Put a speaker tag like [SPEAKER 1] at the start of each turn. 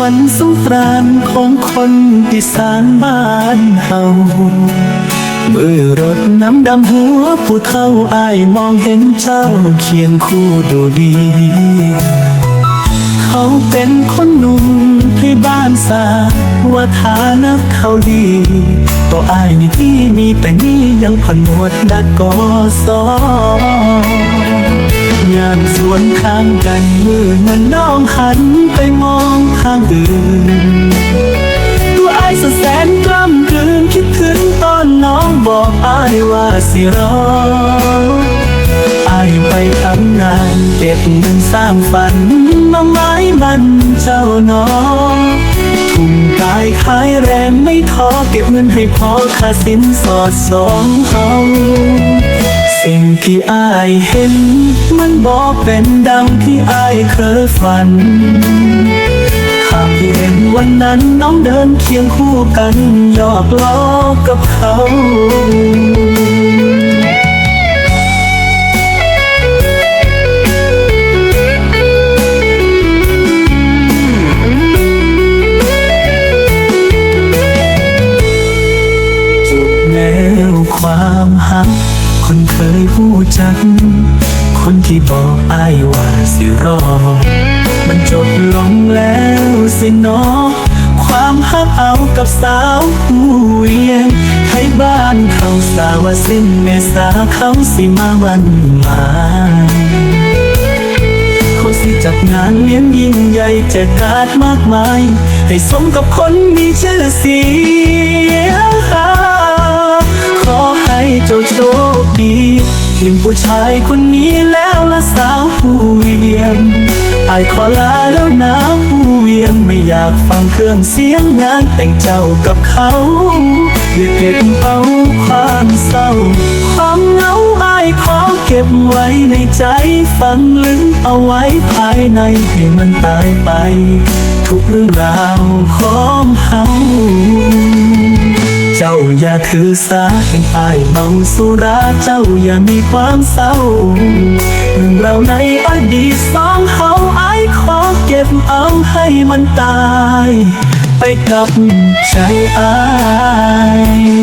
[SPEAKER 1] วันสงกรานต์ของคนอีสานบ้านเฮามือรถน้ำดำหัวผู้เฒ่าอายมองเห็นเจ้าเคียงคู่ดูดี เขาเป็นคนหนุ่มที่บ้านสาว่าฐานะเขาดีตัวอายนี่ที่มีแต่นี่ยังผนวดดักกอสองานสวนข้างกันมือนั้นน้องหัน ทางอื่นตัวไอายสแสนกล้ำกลืนคิดถึงตอนน้องบอกไอายว่าสิรอไอายไปทำงานเก็บเงินสร้างฝันมาไม้มันเจ้าน้องทุ่มกายขายแรงไม่ท้อเก็บเงินให้พอค่าสินสอดสองเฮาสิ่งที่อายเห็น มันบอกเป็นดังที่อายเคยฝัน วันนั้นน้องเดินเคียงคู่กันหยอกล้อกับเขาจุดแนวความหักคนเคยพูดจัก คนที่บอกอายว่าสิรอ มันจบลงแล้วสิเนอความหักเอากับสาวผู้เวียงให้บ้านเขาสาวาสิ้นเมษาเขาสิมาวันหมายเขาสิจัดงานเลี้ยงยิ่งใหญ่แจกการ์ดมากมาย ให้สมกับคนมีชื่อเสียงขอให้เจ้าโชคดีทิ้งผู้ชายคนนี้ อายขอลาแล้วนะผู้เวียนไม่อยากฟังเครื่องเสียงงานแต่งเจ้ากับเขาเรียกเก็บเอาความเศร้า ความเหงาอายขอเก็บไว้ในใจฝังลึกเอาไว้ภายในให้มันตายไป ทุกเรื่องราวของเฮาเจ้าอย่าถือสาให้อายเมาสุราเจ้าอย่ามีความเศร้าเรื่องเราวในอดีตสองเฮา บเอาให้มันตาย ไปกับใจอาย